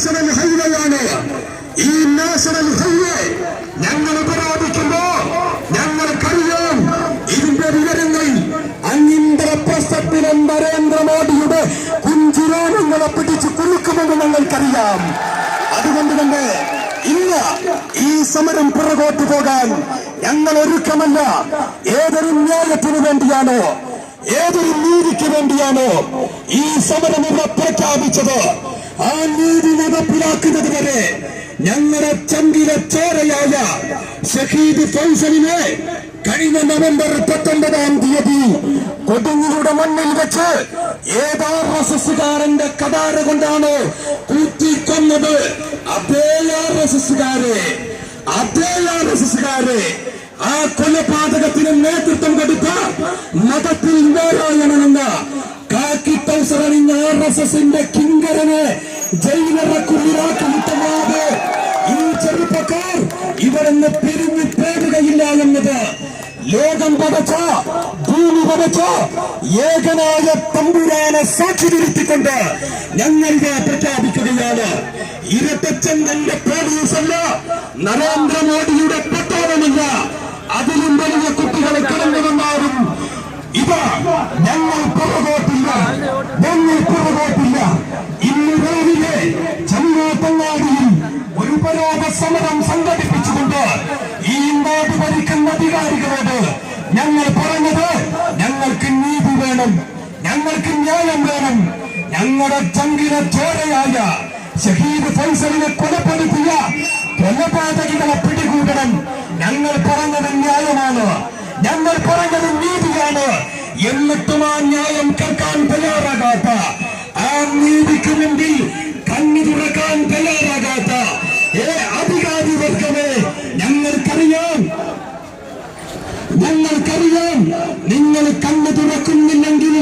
National ഹൈവേയാണ് ഈ national highway ഞങ്ങൾ ഉപരോധിക്കുമ്പോ ഞങ്ങൾക്കറിയാം ഇതിന്റെ വിവരങ്ങൾ അന്യന്തരപ്രസ്ഥത്തിലെ നരേന്ദ്രമോദിയുടെ കുഞ്ചിരോണങ്ങളെ പിടിച്ച് കുലുക്കുമെന്ന് ഞങ്ങൾക്കറിയാം. അതുകൊണ്ട് തന്നെ ഇല്ല ഈ സമരം പുറകോട്ട് പോകാൻ ഞങ്ങൾ ഒരുക്കമല്ല ഏതൊരു ന്യായത്തിനു വേണ്ടിയാണോ ഏതൊരു നീതിക്ക് വേണ്ടിയാണോ ഈ സമരം ഇവിടെ പ്രഖ്യാപിച്ചത്? ആ നീതി നടപ്പിലാക്കുന്നത് വരെ ഞങ്ങളുടെ ചങ്കിലെ ചോരയായ ഷഹീദ് ഫൗസലിനെ കഴിഞ്ഞ നവംബർ പത്തൊമ്പതാം തീയതി കൊടുങ്ങൂടെ മണ്ണിൽ വെച്ച് ഏതാ കടാര കൊണ്ടാണ് കൂത്തിക്കൊന്നത് അതേ ആർ എസ് അതേ ആർ എസ് ആ കൊലപാതകത്തിന് നേതൃത്വം കൊടുത്ത മതത്തിൽ നാരായണനെന്ന അണിഞ്ഞ ആർ എസ് എസിന്റെ കിങ്കരനെ ജയിലറക്കുള്ളിലാക്കി വിട്ടമാതെ ഈ ചെറുപ്പക്കാർ ഇവരെന്ന് പിരിഞ്ഞു പോകുകയില്ല എന്നത് ലോകം പതച്ച ഭൂമി പതച്ച ഏകനായ തമ്പുരാനെ സാക്ഷി നിർത്തിക്കൊണ്ട് ഞങ്ങൾ പ്രഖ്യാപിക്കുകയാണ്. ഇരട്ടച്ചന്തന്റെ പോലീസ് അല്ല നരേന്ദ്രമോദിയുടെ പട്ടാളമല്ല ഞങ്ങൾ പുറകോട്ടില്ല. ഞങ്ങൾ പുറകോട്ടില്ല. ഇന്ന് രാവിലെ ചങ്ങാത്തങ്ങാടിയിൽ ഒരു ഉപരോധ സമരം സംഘടിപ്പിച്ചുകൊണ്ട് ഈ നാട് ഭരിക്കുന്ന അധികാരികളോട് ഞങ്ങൾ പറഞ്ഞത് ഞങ്ങൾക്ക് നീതി വേണം. ഞങ്ങൾക്ക് ന്യായം വേണം. ഞങ്ങളുടെ ചങ്കിലെ ചോരയായ ഷഹീദ് ഫൈസലിനെ കൊലപ്പെടുത്തിയ കൊലപാതകികളെ പിടികൂടണം. ഞങ്ങൾ പറഞ്ഞത് ന്യായമാണ്. ഞങ്ങൾ പറഞ്ഞത് നീതിയാണ്. എന്നിട്ടും ആ ന്യായം കേൾക്കാൻ തയ്യാറാകാത്ത ആ നീതിക്ക് മുമ്പിൽ കണ്ണു തുറക്കാൻ തയ്യാറാകാത്ത ഏ അധികാരി വർഗമേ ഞങ്ങൾക്കറിയാം. ഞങ്ങൾക്കറിയാം. നിങ്ങൾ കണ്ണു തുറക്കുന്നില്ലെങ്കിൽ